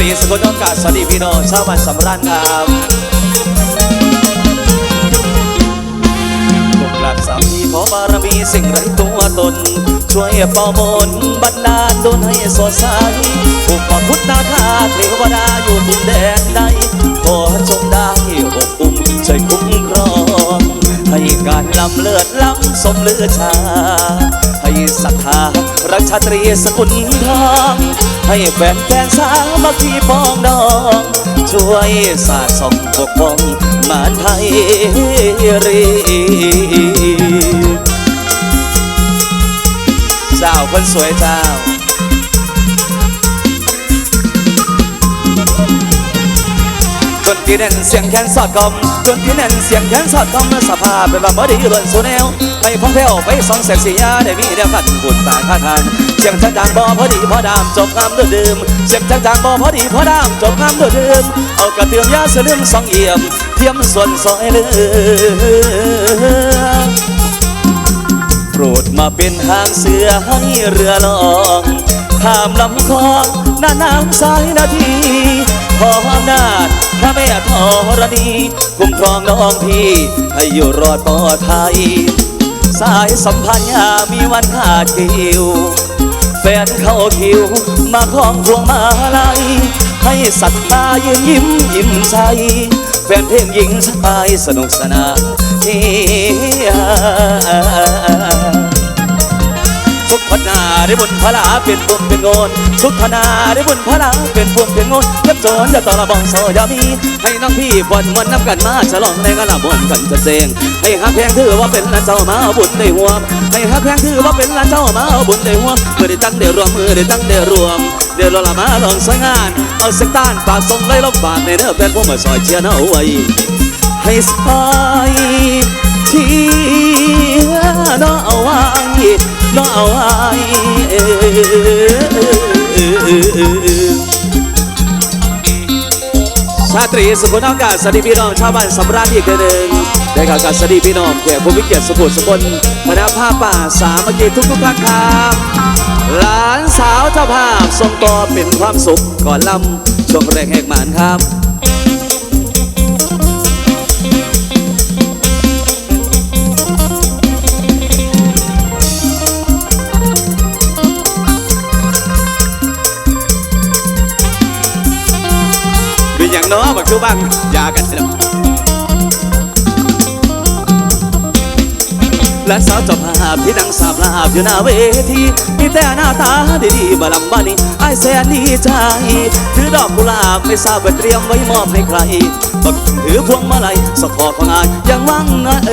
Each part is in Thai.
ตรีสกุลน้องกาสวัสดีพี่น้องชาวบ้านสำราญครับปกหลักสามีขอบารมีสิ่งไรตัวตน ช่วยเป่ามนบันดาลดลให้สดใสผูกขอบพุทธนาคาเทวดาอยู่ทุกแดนใดขอจงได้อบอุ้มช่วยคุ้มครองให้การลำเลือดล้ำสมเลือชา ให้ศรัทธารักชาตรีสกุลทอง ให้แฟนแฟนสาวมาที่ปองดอง ช่วยสาดส่องปกป้องมาไทยรีเจ้าคนสวยเจ้า จนที่แน่นเสียงแขนสอดกลมจนที่แน่นเสียงแขนสอดกลมสภาพเป็นแบบบ่ดีเบิ่นสูแนวให้พ้องแผ้วไปสองแสงสียาได้มีเดียวกันบุญตายข้าทานเสียงจางจางบ่พอดีพอดามจบงามด้วยดื่มเสียงจางจางบ่พอดีพอดามจบงามด้วยดื่มเอากระเตียมยาเสลึมสองเอี่ยมเทียมส่วนซอยเลือโปรดมาเป็นหางเสือให้เรือลองข้ามลำคลองหน้าน้ำสายนาที ขออำนาจพระแม่ธรณีคุ้มครองน้องพี่ ให้อยู่รอดปลอดภัย สายสัมพันธ์ยามีวันขาดคิว แฟนเข้าคิว มาคล้องพวงมาลัยให้ศรัทธายืนยิ้มยิ้มใจ แฟนเพลงหญิงชายสนุกสนานเได้บุญพลาเป็นบุญเป็นโงนทุกพนาได้บุญพลาเป็นบุญเป็นโงนยับโจรจะต่อระบองโซยามี ให้น้องพี่ปวดมันน้ำกันมาฉลองในกระลาบนกันจะเจงให้ฮักแพงถือว่าเป็นลานเจ้ามาเอาบุญในหัวมให้ฮักแพงถือว่าเป็นลานเจ้ามาเอาบุญในหัวมเมื่อได้ตั้งได้รวมมือได้ตั้งได้รวมเดี๋ยวเราละมาลองสวยงานเอาเสียงต้านฝากส่งเลยลบฝากในเนื้อแฟนพวกมาซอยเชียร์เอาไว้ให้สายเชียร์ น้อเอาไว้น้อเอาไว้ชาตรีสุขนากาศสวัสดีพี่น้องชาวบ้านสำราญอีกหนึ่งได้ข่าวการสวัสดีพี่น้องแขกผู้มีเกียรติสุขุมสุคนคณะผ้าป่าสามัคคีทุกทุกๆท่านครับหลานสาวเจ้าภาพทรงต่อเป็นความสุขก่อนลำช่วงแรกแหกหมานครับ เนางน้อบักชูบังอยากันเนะและสาวจ้าภาพที่นั่งสาบลาบอยู่หน้าเวทีมีแต่หน้าตาดีๆบาลำบานีไอ้ายแสนดีใจ ถือดอกกุหลาบไม่ทราบว่าเตรียมไว้มอบให้ใครบักถือพวงมาลัยสปอร์ตของอายยังวังนะเอ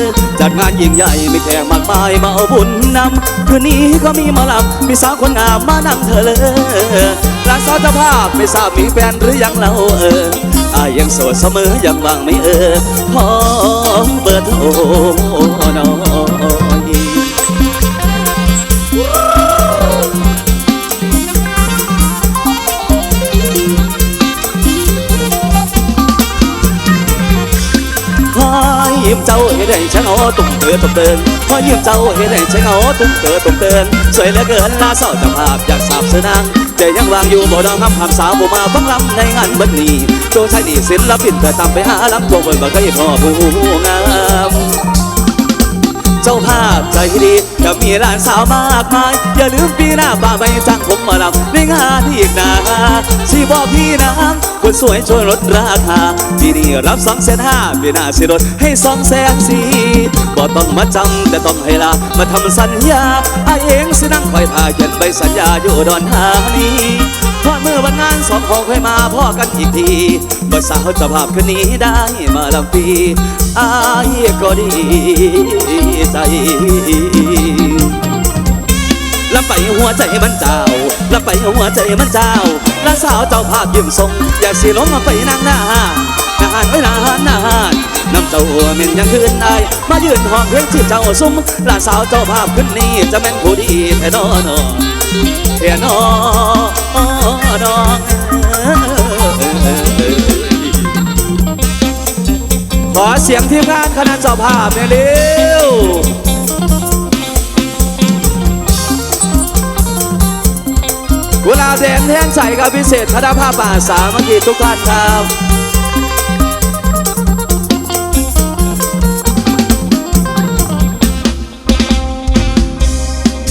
อจัดงานยิ่งใหญ่มีแขกมากมายมาเอาบุญนำคืนนี้ก็มีมาลำมีสาวคนงามมานั่งเธอเลย หลานสาวเจ้าภาพไม่ทราบมีแฟนหรือยังเราเอออายยังโสดเสมอยังว่างไม่เออพอเบิดโทรหน้อง เจ้าเห็นได้ฉันเอาตุ้มเตือตุ้มเตือนพอยิ้มเจ้าเห็นได้ฉันเอาตุ้มเตือตุ้มเตือนสวยเหลือเกินลาเศร้าเจะภาพอยากสาบเสนางแต่ยังวางอยู่บ่ดองคำคำสาวบ่มาฟังลำในงานบัดนี้โจชายดีศิลปินเธอตามไปหาลำพวกเบิ่งบ่เคยพอผู้งามเจ้าภาพใจดีจะมีหลานสาวมากมาย อย่าลืมปีหน้าป่าไปจ้างผมมาลำในงานอีกนาสิบอกพี่นะ คนสวยช่วยลดราคาปีนี้รับสองแสนห้าปีหน้าสิลดให้สองแสนสี่บ่ต้องมาจำแต่ต้องให้ลา มาทำสัญญาไอาเองสินั่งคอยท่าเขียนใบสัญญาอยู่ดอนหานีพอเมื่อวันงานสองของค่อยมาพ่อกันอีกทีบ่สาวจะภาพคืนนี้ได้มาลำปีอายก็ดีใจล้วไปหัวใจมันเจ้าล้วไปหัวใจมันเจ้า แล้วสาวเจ้าภาพยิ้มทรงอยากสิลงมาไปนั่งหน้านานไว้นานนานน้ำเจ้าเม็นยังคืนไอมายืนหองเพลงที่เจ้าซุ้มแลาสาวเจ้าภาพขึ้นนี้จะเป็นผู้ดีแท้นอนอแท้นอนอขอเสียงทีมงานคณะเจ้าภาพเนี่ย เวลาแดงแทนใสครับพิเศษธนภาพป่าสามัคคีทุกท่านครับ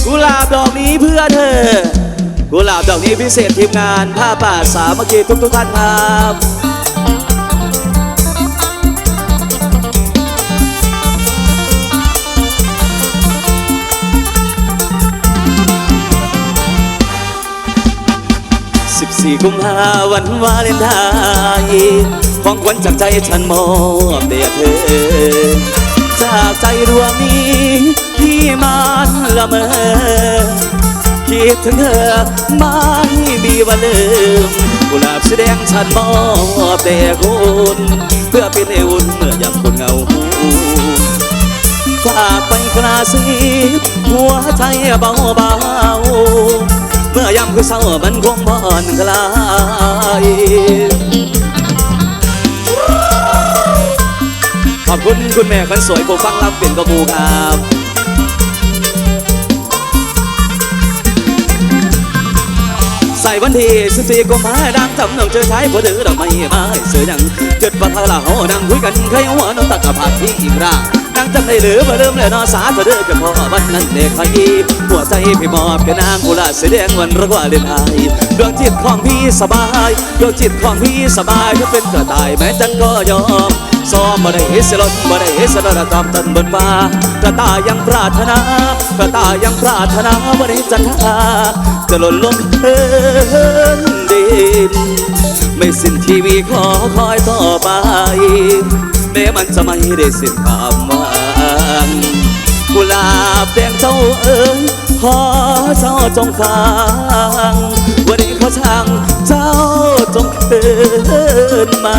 กุหลาบดอกนี้เพื่อเธอ กุหลาบดอกนี้พิเศษทีมงานผ้าป่าสามัคคีทุกทุกท่านครับ 14กุมภาวันวาเลนไทน์ของขวัญจากใจฉันมอบเดียเธอ จากใจดวงนี้ที่มันละเมอคิดถึงเธอไม่มีวันลืมกุหลาบสีแดงฉันมอบแด่คุณเพื่อเป็นเออุ่นเมื่อยามคนเหงาฝากไปกราซีหัวใจเบาเบา เมื่อยามคือเศร้ามันคงบ่อนคลายขอบคุณคุณแม่คนสวยผมฟังรับเป็นกบูครับ ส่วันที่14กุมภาดังจำน้องเจอชายผู้ดื้อดอกไม้ไม้เสือยังจุดปะทะละเฮานั่งคุยกันใครหัวน้องตักะผาดที่อีกร่างนั่งจำได้หรือบ่เริ่มเลยนอสาตัวเด้อกับพ่อวันนั้นเด็กขยี้หัวใจพี่มอบแก่นางกุหลาบสีแดงวันรักว่าเล่นไอดวงจิตของพี่สบายดวงจิตของพี่สบายถ้าเป็นกระต่ายแม้จันก็ยอมซ้อมบ่ได้เฮสลดบ่ได้เฮสลดตามตันบนฟ้า กระตายยังปรารถนากระตายยังปรารถนาบ่ได้จันทาจะหล่นลงเพินดิน ไม่สิ้นทีวีขอคอยต่อไปแม้มันจะไม่ได้สิ้นความหวังกุหลาบแดงเจ้าเอ๋ยขอเจ้าจงฟัง วันนี้ขอช่างเจ้าจงคืนมา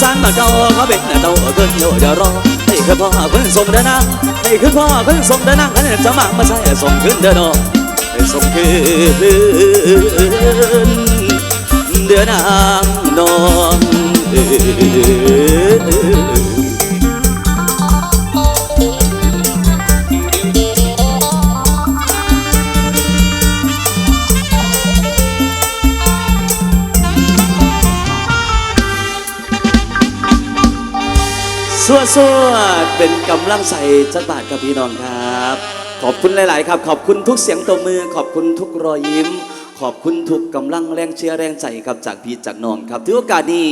สันมาเก่าเขาเป็นเต่าเกินโยเดี๋ยวรอให้คือพ่อเพิ่นส่งเดินนางให้คือพ่อเพิ่นส่งเดินนางขันจะมากมาใช่ส่งขึ้นเดินนอส่งขึ้นเดินนางนอน สวดสวดเป็นกำลังใจจักบาทครับพี่น้องครับ ขอบคุณหลาย ๆ ครับ ขอบคุณทุกเสียงตบมือ ขอบคุณทุกรอยยิ้ม ขอบคุณทุกกำลังแรงเชียร์แรงใจครับจากพี่จากน้องครับถือโอกาสนี้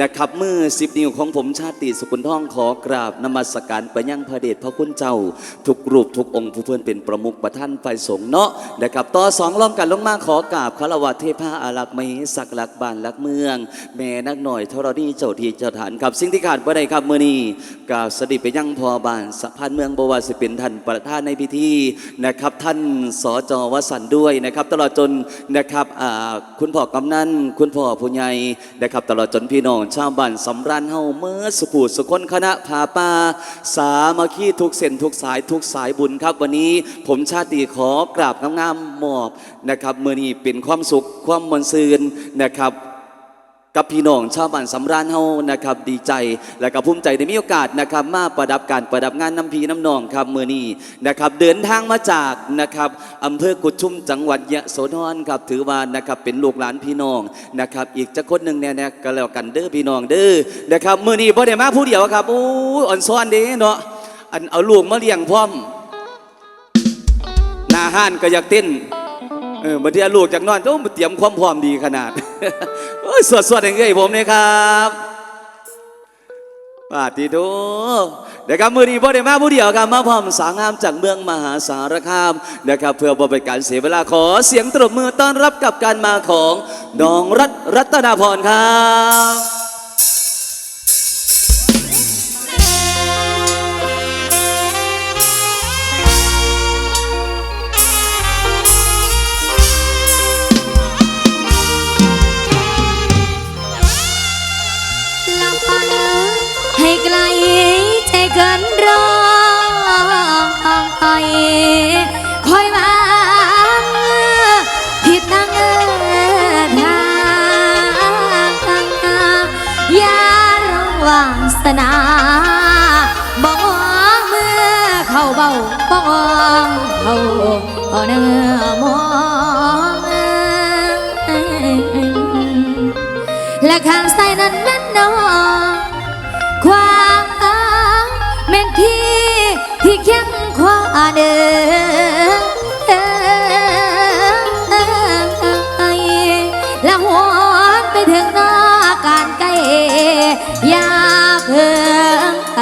นะครับมือสิบนิ้วของผมชาติสุขุนทองขอกราบนมัสการไปยังพระเดชพระคุณเจ้า ทุกรูปทุกองค์ผู้เพื่อนเป็นประมุขประท่านไฟสงเนาะนะครับต่อสองล้อมกันลงมาขอกราบคารวะเทพาอารักษ์มหิสักลักษ์บ้านลักษเมือง แม่นักหน่อยธรณีเจ้าที่เจ้าฐานครับ สิ่งที่ขาดบ่ได้ครับมือนี้กราบสดีไปยังพอบ้านสะพานเมืองบวาสิเป็นท่านประธานในพิธีนะครับท่านสจวสันด้วยนะครับ ตลอดจนนะครับคุณพ่อกำนันคุณพ่อผู้ใหญ่นะครับตลอดจนพี่น้องชาวบ้านสำรันเฮาเมื่อสุขูสุคนคณะพาป่าสามัคคีทุกเส้นทุกสายทุกสายบุญครับ วันนี้ผมชาติขอกราบงามๆมอบนะครับเมื่อนี้เป็นความสุขความมนซืนนะครับ กับพี่น้องชาวบ้านสำราญเฮานะครับดีใจ และก็ภูมิใจได้มีโอกาสนะครับมาประดับการประดับงานน้ำพีน้ำนองครับมือนี้นะครับเดินทางมาจากนะครับอำเภอกุดชุมจังหวัดยะโสธรครับถือว่านะครับเป็นลูกหลานพี่น้องนะครับอีกจะคนหนึ่งเนี่ยนะก็แล้วกันเด้อพี่น้องเด้อนะครับมือนี้บ่ได้มาผู้เดียวครับโอ้ยอ่อนซ้อนเด้เนาะอันเอาลูกมาเลี้ยงพร้อมหน้าห้านก็อยากเต้น เออบางทีลูกจากนอนโอ้เตรียมความพร้อมดีขนาดโอ้ยสวดสวดอย่างเงี้ยผมเนี่ยครับปาติโดเดี๋ยวครับมือนี้พ่อได้มาผู้เดียวครับมาพร้อมสาวงามจากเมืองมหาสารคามนะครับเพื่อบ่เป็นการเสียเวลาขอเสียงตบมือต้อนรับกับการมาของน้องรัตรัตนาพรครับ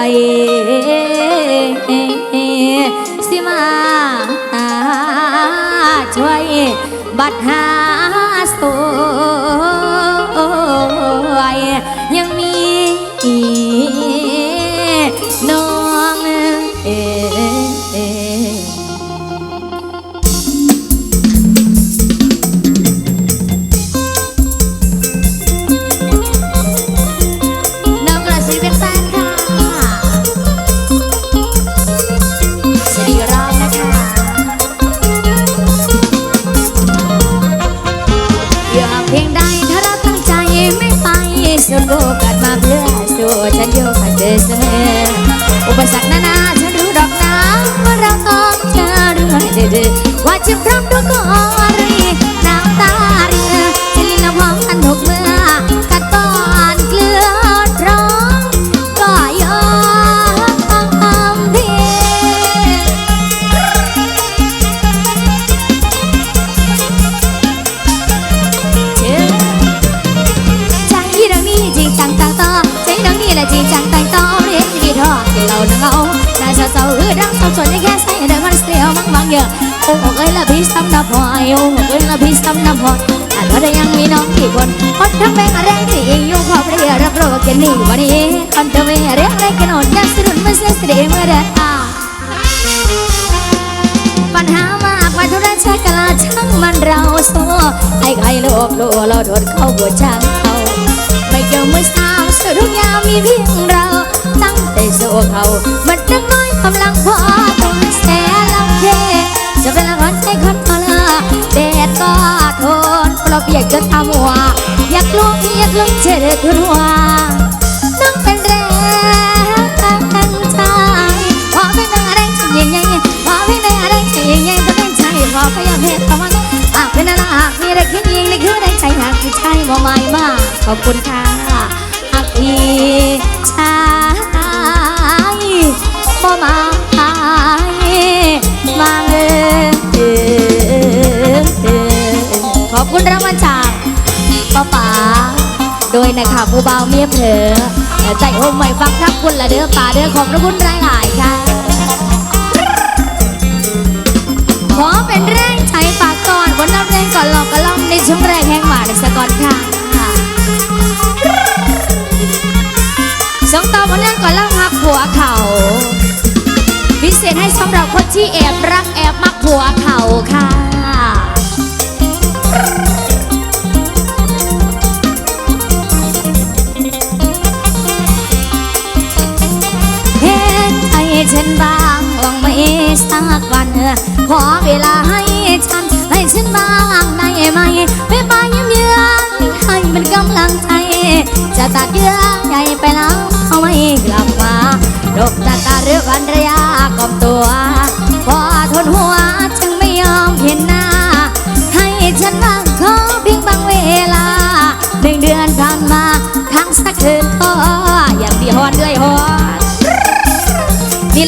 ง ว่าจะพร้อมดูก่อนน้ วันนี้คนทำไมเรียกอะไรกันนอนยักษ์สุดมันเสียเสียเมื่อเดือนอาปัญหามากมาทุรชากลาช่างมันเราโซ่ให้ใครโลภโลเราโดนเข้าบวชช่างเขาไม่เกี่ยวมือสาวสุดทุกอย่างมีเพียงเรา ตั้งแต่โซ่เขามันจะน้อยกำลังพอตัวแสนลำเพจะเป็นละครใจคนพลาแดดก็ทนเพราะเปียกจนทำหัวอยากลงอยากลงเจอทุนหัว ขอบคุณค่ะหากพี่ชายบ่มามาเออขอบคุณรางวัลจากป้าป๋าโดยนะคะผู้เบาเมียเผลอแต่ใจโฮมไม่ฟังทักคุณละเด้อป่าเด้อขอบพระคุณรายหลายค่ะ ขอเป็นแรงใจฝากก่อนวันนับแรงก่อนหลอก ที่แอบรักแอบมักผัวเขาค่ะเห็นใจฉันบ้างหวังไม่สักวันขอเวลาให้ฉัน ให้ฉันบ้างได้ไหมไม่ไปเยี่ยมเยือนให้มันกำลังใจจะตัดเยื่อ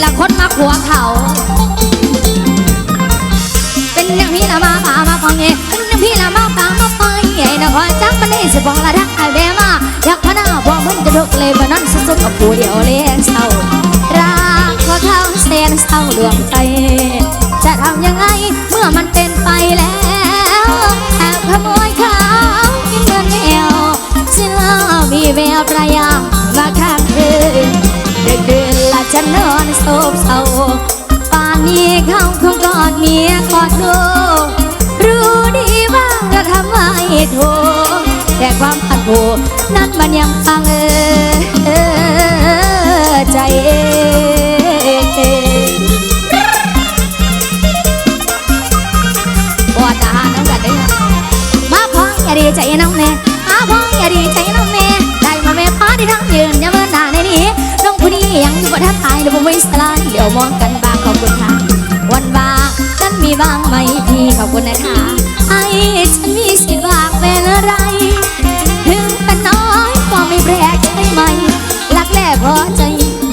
ละคนมาขัวเขา เป็นอย่างพี่ละมาป่ามาฟังเงเป็นอย่างพี่ละมาป่ามาฟังเงนะคอยจักมันได้สิบอกละทักไอแบมาอยากพนาพอมันจะทุกเลยมันนั้นสุดๆกับผู้เดียวเลี้ยงเศร้ารักเพราเขาเส้นเศร้าดวงใจ จะทำยังไงเมื่อมันเป็นไปแล้วแอบขโมยเขากินเงินแมวเชื่อมีแววประยางมาข้างคืนดึกดื่นละจะนอน โศกเศร้าป่านนี้เขาคงกอดเมียกอดลูกรู้ดีว่าเราทำไม่ถูกแต่ความพันผูนั้นมันยังฟังเออใจปวดทหารน้องกันได้มาพ้องอย่าดีใจน้องแน่มาพ้องอย่าดีใจน้องแน่ ยังอยู่บ่ทันตายเดี๋ยวผมไม่สลายเดี๋ยวมองกันบ้างขอบคุณค่ะ วันว่างนั้นมีบ้างไหมพี่ขอบคุณนะคะไอ้ฉันมีสิทธิ์ว่างเป็นอะไร ถึงเป็นน้อยก็ไม่แปลกใช่ไหมรักแรกพอใจ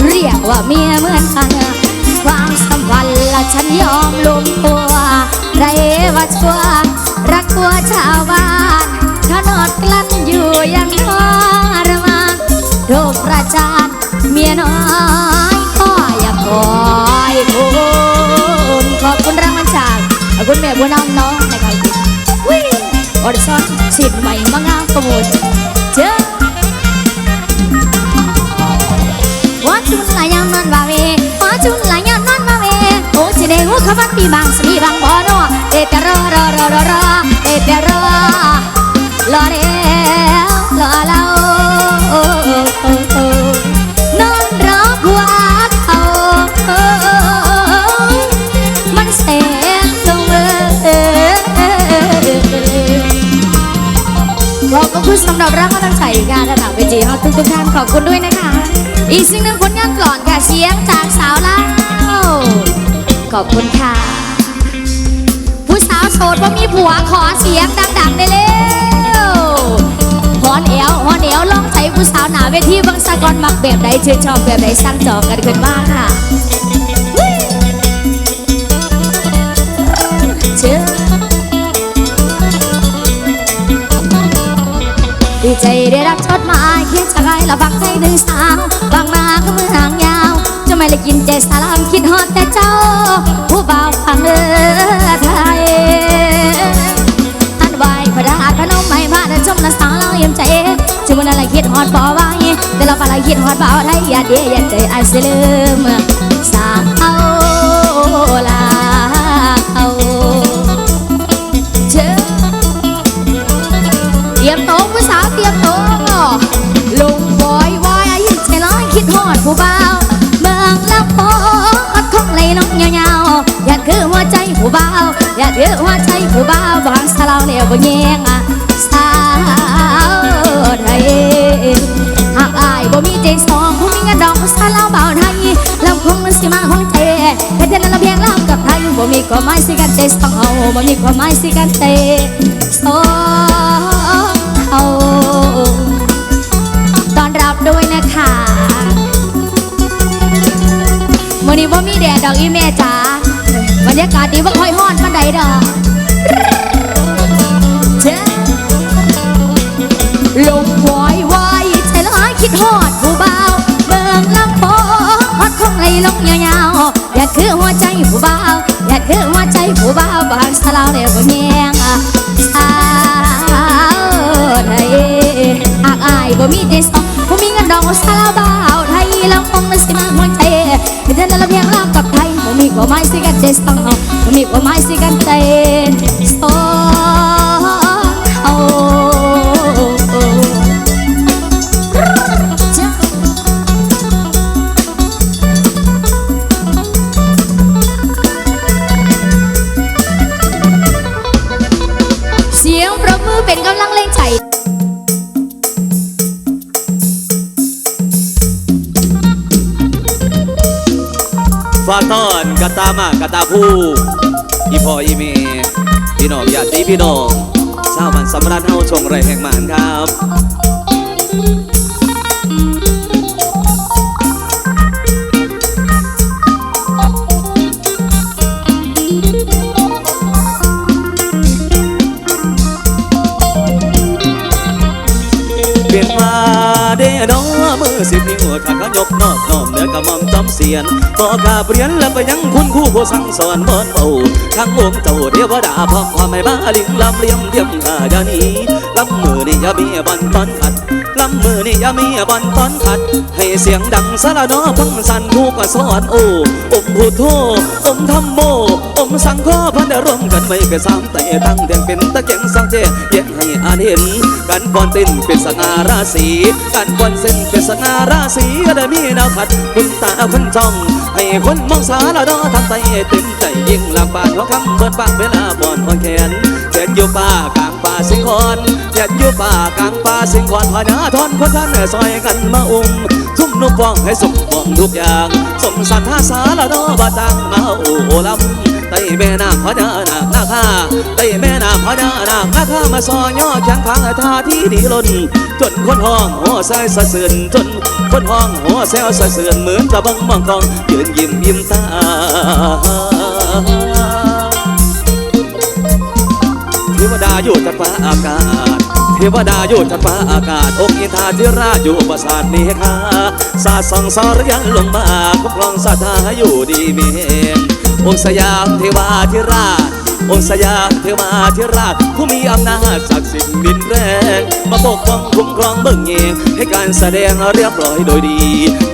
เรียกว่าเมียเหมือนกันความสัมพันธ์ละฉันยอมลงตัวไรว่าชัวรักตัวชาวบ้านขนอดกลั้นอยู่อยังทรมานโรคจารย์ เมียน้อยก็อย่าคอยคุณขอบคุณรางวัลจากคุณแม่บัวน้องน้องนะครับวิ่งออดิชั่นฉีดใหม่มางามประมูลเจ้าหัวจุนลายยามนอนบาเวหัวจุนลายยามนอนบาเวโอ้สิเดหัวขบันปีบางสีบางบ่อนอเดแต่รอรอรอรอรอเดแต่รอรอเร็วรอเรา สำหรับรักและตั้งใจการระดับเวทีเฮาทุกทุกท่านขอบคุณด้วยนะคะ อีกสิ่งหนึ่งผลงานกลอนค่ะเสียงจากสาวลาวขอบคุณค่ะ ผู้สาวโสดว่ามีผัวขอเสียงดังๆได้เร็วฮอนเอวฮอนเอวลองใจผู้สาวหนาเวทีบังสากอนมักแบบใดชื่นชอบแบบใดสร้างจอกันขึ้นมาค่ะเชื่อ ม่ละกินใจสารามคิดฮอดแต่เจ้า ผู้บ่าวพังเออไทยท่านไหวพระดาขนมไม่มาแต่จมละสาวเราเยี่ยมใจจึงวันนั้นละคิดฮอดบ่ไหวแต่เราปละคิดฮอดบ่าวไทยอย่าเดียอย่าใจไอ้เสลืมสาวลาวเชื่อเตรียมโต๊ะผู้สาวเตรียมโต๊ะลุงบอยวายอายุใจร้อยคิดฮอดผู้บ่าว ผู้บ่าวอยากคือหัวใจผู้บ่าวบางสาวเนี่ยบ่แยงอะสาวไทยหากอายบ่มีใจสองผู้มีเงินดอกสาวลาวเบาวไทยลำคงมันสิมาของเทแค่เท่านั้นละเพียงลาวกับไทยบ่มีความหมายสิกันใจสองเอาบ่มีความหมายสิกันเตสองเอาตอนรับด้วยนะคะมื่อนี้ว่มีแดดดอกอีแม่จ๋า บรรยากาศดีว่าค่อยฮ้อนปันใดดอกเจ้าลมวอยวายใจร้ายคิดฮอดผู้บ่าวเมืองลำโพงฮอดคงไหลลงยาวๆอยากคือหัวใจผู้บ่าวอยากคือหัวใจผู้บ่าวบางสลาวเดียวก็แยงอะสาวไทยหากอายบ่มีใจสองบ่มีเงินดอกสลาวบ่าวไทยลำคงเลยสิมาหัวใจ เดินละเพียงลาวกับไะตามากะตาผู้อีพ่ออีเมพี่น้องญาติพี่น้องชาวมันสำราญเฮาชงไรแห่งหมานครับ กระหม่อมจอมเสียนต่อกาเปลี่ยนแล้วไปยังคุณคู่ผู้สั่งสอนบอนเบาทั้งวงเจ้าเทวดาพร้อมความไม่บ้าลิงลำเลียมเลียมข้าอย่านีลำมือนี่อย่ามีบันตอนขัด ลำมือนี่ยามีบันตอนขัด ให้เสียงดังสะละนอพังสันทุกสอนโอ้อมพุทโธอมธรรมโมอมสังฆพันได้ร่วมกันไว้เป็นสามแต่ตั้งเตียงเป็นตะเกียงสังเจแยกให้อาเห็นกันก่อนเต้นเป็นสง่าราศีกันก่อนเส้นเป็นสง่าราศีได้มีแนวขัดคุณตาคุณจ้องให้คนมองสาละดอทำใจเต็มใจยิ่งลำบากเพราะคำเบิดปากเวลาบอนอ่อนแขนเจ็ดอยู่ป่ากลางป่าสิงคอนเจ็ดอยู่ป่ากลางป่าสิงคอนพญาทอนคนท่านซอยกันมาอุ้มทุ่มนุกฟองให้สมฟองทุกอย่าง สมสันทาสาละดอบาตังมาโอ้ลำไต่แม่นางพญานาคนาคาไต่แม่นางพญานาคนาคามาซอยย่อแข้งขางท่าที่ดีล้นจนคนห้องหัวใส่สะเสือนจนคนห้องหัวแซวสะเสือนเหมือนจะบังมองกองยืนยิ้มยิ้มตาเทวดาอยู่จัดฟ้าอากาศ เทวดาอยู่จัดฟ้าอากาศองค์อินทาธิราชอยู่ประสาทเมฆาสาดส่องสารยันลงมาคุ้มครองสัทธาอยู่ดีมีเององค์สยามเทวาธิราช องค์สยามเทวาธิราช ผู้มีอำนาจศักดิ์สิทธิ์ดินแรงมาปกป้องคุ้มครองเบิ่งเองให้การแสดงเรียบร้อยโดยดี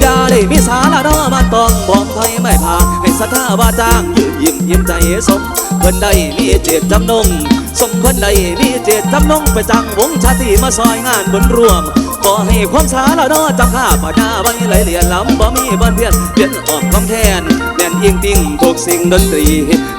อย่าได้มีสาระนอมาต้องบอกไทยไม่พาให้สัทธาวาจ้างยืนยิ้มยิ้มใจสมเพิ่นได้มีเจตจำนง สมควรใดมีเจตจำนงไปจังวงชาติมาซอยงานบุญรวมขอให้ความสาระนอจังข้าปาดาไว้ไหลเลียนลำบ่มีบ้านเพียนเพียนออกคำแทนแน่นอิงติงทุกสิ่งดนตรี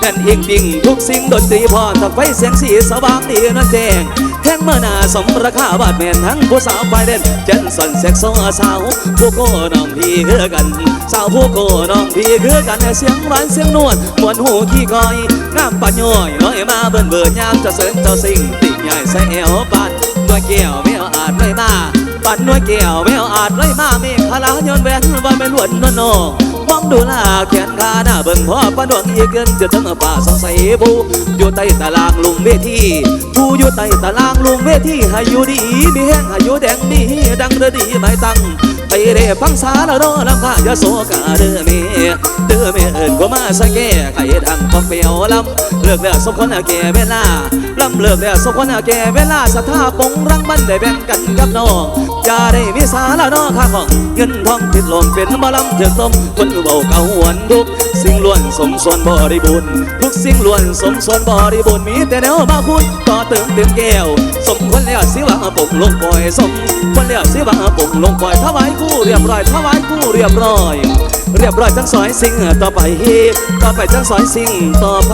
แน่นอิงติงทุกสิ่งดนตรีพอถ้าไฟเสียงสีสว่างดีนั่นแจ้ง แท่งเมื่อหนาสมราคาบาดแม่นทั้งผู้สาวไฟเด่นเจนสันเซ็กโซสาวผู้โกน้องพี่คือกัน สาวผู้โกน้องพี่คือกันเสียงหวานเสียงนวลมวนหูขี้คอยน้ำปัญญอยน้อยมาเบิ่นเบิ่นยามจะเสริญเจ้าสิ่งติ่งใหญ่ใส่เอวปานด้วยแก้วแมวอาจเลยมาปันด้วยแก้วแมวอาจเลยมาเมฆคลาย้อนแหวนว่าเป็นหวนนวลนอง มองดูลาแขนขาหน้าเบิ่งพ่อปนวงอีกเกินจะทั้งป่าสงสัยผู้อยู่ใต้ตารางลุงเวทีผู้อยู่ใต้ตารางลุงเวทีให้อยู่ดีมีแห้งให้อยู่แดงมีดังเรือดีไม่ตั้งไปเร่ฟังสาละโนลำพายาโสกาเด้อเมเด้อเมเอิญก็มาสะแก่ไข่ดังพองเปียวลำเลิกแล้วสมควรแก่เวลาลำเลิกแล้วสมควรแก่เวลาสถาปงรังบันได้แบ่งกันกับน้อง อย่าได้มีสาละโนข้าของเงินทองติดลมเป็นมาลำเถือกต้มคนเบาเก่าหวนทุก สิ่งล้วนสมส่วนบริบูรณ์ทุกสิ่งล้วนสมส่วนบริบูรณ์มีแต่แนวมาพูดต่อเติมเต็มแก้ว สมควรแล้วสิว่าปกลงปล่อยสมควรแล้วสิว่าปกลงปล่อยถวายคู่เรียบร้อยถวายคู่เรียบร้อยเรียบร้อยทั้งสอยสิ่งต่อไปต่อไปทั้งสอยสิ่งต่อไป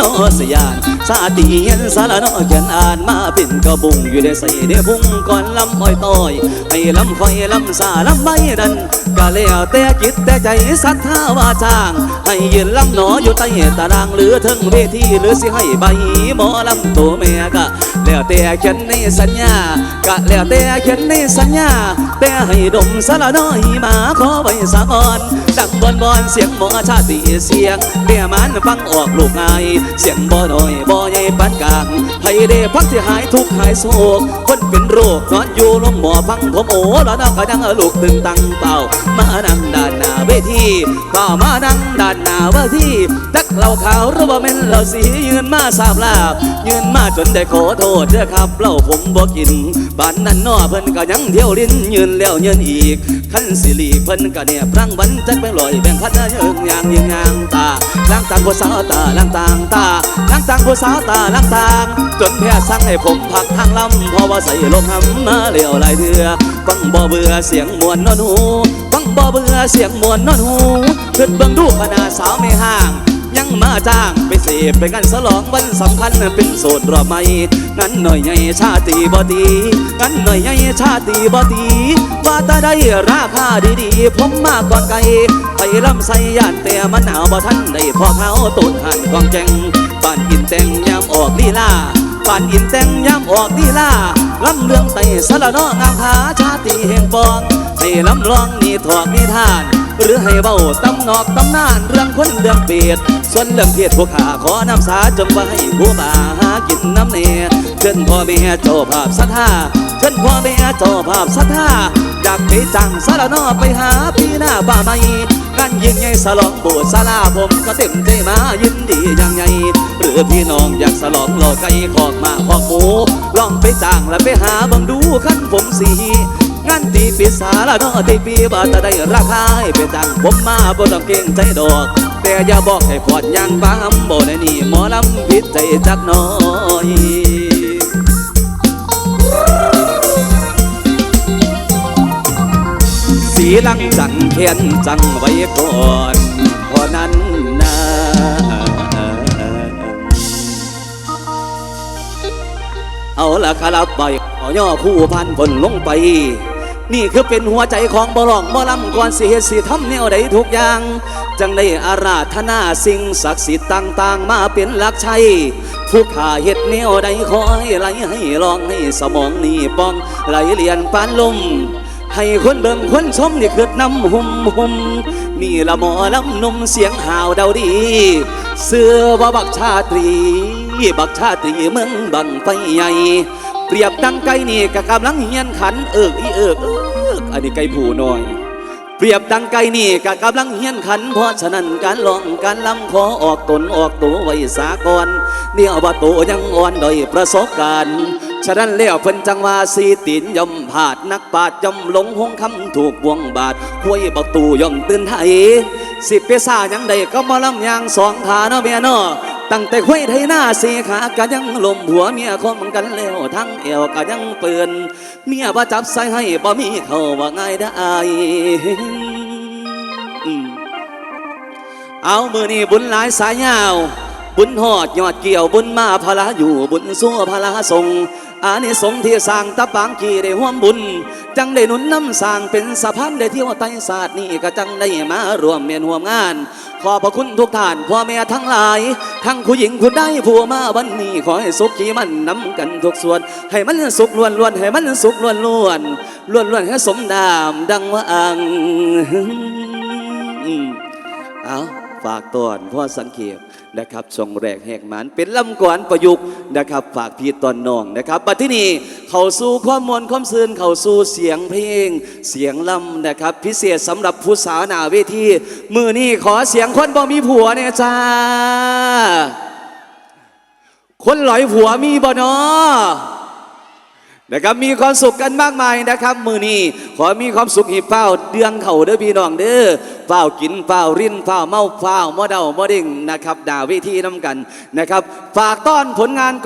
นอสยาน สาตีเห็นสารนอเขียนอ่านมาเป็นกระบุงอยู่ในใส่ในพุ่งก่อนลำอ้อยต้อยให้ลำคอยลำสาลำใบดันก็แล้วแต่จิตแต่ใจศรัทธาว่าจ้าง ให้ยืนลำหนออยู่ใต้ตารางหรือถึงเวทีหรือสิให้ใบหมอลำตัวแม่ก็แล้วแต่เขียนในสัญญาก็แล้วแต่เขียนในสัญญา แต่ให้ดมสารน้อยมาขอไว้สะก่อน ดังบอนบอนเสียงหมอชาติเสียงเบี้ยมันฟังออกลูกไงเสียงบ่น้อยบ่ใหญ่ปานกลางให้ได้พักที่หายทุกข์หายโศก คนเป็นโรคนอนอยู่ลมหมอฟังผมโอ้แล้วนักก็ยังลูกตึงตังเป่า มานั่งด้านหน้าเวทีก็มานั่งด้านหน้าเวทีจักเราขาวหรือว่าเป็นเราสียืนมาสาบลาบ ยืนมาจนได้ขอโทษเด้อครับเราผมบ่กินบ้านนั้นนอเพิ่นก็ยังเที่ยวลิ้นยืนแล้วยืนอีกคันสิลีเพิ่นก็เนี่ยพรังวันจักแบ่งลอยแบ่งพันเยิงยางยิงยางตาล้างตางผู้สาวตาล้างตางตาล้างตางผู้สาวตาล้างตาง จนแพ้สั่งให้ผมพักทางลำเพราะว่าใส่ลมหำมาเลี้ยวหลายเถื่อฟังบ่เบื่อเสียงมวนนอนหูฟังบ่เบื่อเสียงมวนนอนหูขึ้นเบิ่งดูคณะสาวไม่ห่าง ยังมาจ้างไปเสพไปกันสลองวันสำคัญเป็นโสดรอบใหม่งั้นหน่อยใหญ่ชาติบ่ดีงั้นหน่อยใหญ่ชาติบ่ดี ว่าแตาได้ราคาดีๆ ผมมาก่อนไกลไปลำไส้ยานแต่มันหนาวบ่ทันได้พอเขาตุนหันกองแจงบ้านกินแตงยามออกลีลาบ้านอินแตงยามออกลีลาลำเรื่องไตสละนองามหาชาติแห่งปองให้ลำลองนี่ถอกนิทาน หรือให้เบาตำนอกตำนานเรื่องคนเรื่องเปียดส่วนเรื่องเทียดพวกข้าขอน้ำสาจงไว้ผู้บ่าหากินน้ำเนตเชิญพ่อแม่เจ้าภาพศรัทธาเชิญพ่อแม่เจ้าภาพศรัทธาอยากไปจังสารนอไปหาพี่หน้าป่าไม้งานยิ่งใหญ่สลองโบสถ์ศาลาผมก็เต็มใจมายินดีอย่างไงหรือพี่น้องอยากสลองหลอกไก่ขอกมาขอกหมูลองไปจ้างและไปหาบังดูขั้นผมสี งานตีปีสาละนอตีปีบาตะได้ราคาให้ไปจังผมมาบ่ต้องเก่งใจดอก แต่อย่าบอกให้พอดยังปามบ่ได้นี่หมอลำผิดใจจักน้อยสีลังจังเขียนจังไว้ก่อนพราะนั้นนะเอาละครับใบขอย่อคู่พันบนลงไป นี่คือเป็นหัวใจของบรองบอลำก่อนสิเหตุสิทำแนวใดทุกอย่าง จังได้อาราธนาสิ่งศักดิ์สิทธิ์ต่างๆ มาเป็นหลักชัยผู้ข่าเฮ็ดแนวใดคอยไหลให้ลองให้สมองนี่ป้องไหลเลียนปานลมให้คนเบิ่งคนชมนี่คือน้ำหุ่มหุ่มนี่ละหมอลำนุ่มเสียงหาวเดาดี เสื้อว่าบักชาตรี บักชาตรีเมืองบังไฟใหญ่ เปรียบดังไก่นี่กะกำลังเฮียนขันเอิกอีเอิกเอิกอันนี้ไก่ผูน้อย เปรียบดังไก่นี่กะกำลังเฮียนขัน เพราะฉะนั้นการลองการลำขอออกตนออกตัวไว้สากอนเดี๋ยวว่าโตยังอ่อนด้อยประสบการณ์ฉะนั้นแล้วเพิ่นจังว่าสีตีนย่อมผาดนักปาดย่อมหลงหงคำถูกวงบาดห้วยบักตูย่อมตื่นไทยสิเปซ่ายังใดก็มาลำยางสองขาเนาะเมียเนาะ ตั้งแต่ห้วยไทยหน้าสีขาก็ยังลมหัวเมียคมกันแล้วทั้งเอวก็ยังเปื่อนเมียบ่จับใส่ให้บ่มีเขาว่าง่ายได้อืมเอามือนี่บุญหลายสายยาว บุญหอดยอดเกี่ยวบุญมาพลาอยู่บุญสู้พลาทรงอานิสงส์ที่สร้างตะปางกี่ได้ห่วมบุญ จังได้นุนน้ำสร้างเป็นสะพานได้เที่ยวไต้ศาสตร์นี่ก็จังได้มารวมเมียนห่วมงาน ขอพระคุณทุกท่านพ่อแม่ทั้งหลาย ทั้งผู้หญิงผู้ได้ผู้มาวันนี้ขอให้สุขที่มันน้ำกันทุกส่วน ให้มันสุขล้วนล้วนให้มันสุขล้วนล้วนล้วนล้วนให้สมดามดังว่าอังเอา ฝากตอนพ่อสังเขปนะครับทรงแรกแหกหมันเป็นลำกวนประยุกต์นะครับฝากพี่ตอนน้องนะครับบัดที่นี่เขาสู่ความมวลความซื่นเขาสู่เสียงเพลง เสียงลำนะครับ พิเศษสำหรับผู้สาวหน้าเวทีมือนี่ขอเสียงคนบ่มีผัวเนี่ยจ้าคนหลอยผัวมีบ่เนาะ นะครับมีความสุขกันมากมายนะครับ มือนี้ขอมีความสุขหิบเฝ้าเดืองเข่าเด้อพี่น้องเด้อเฝ้ากินเฝ้ารินเฝ้าเมาเฝ้ามอเดามอเด้งนะครับด่าเวทีน้ำกันนะครับ ฝากต้อนผลงาน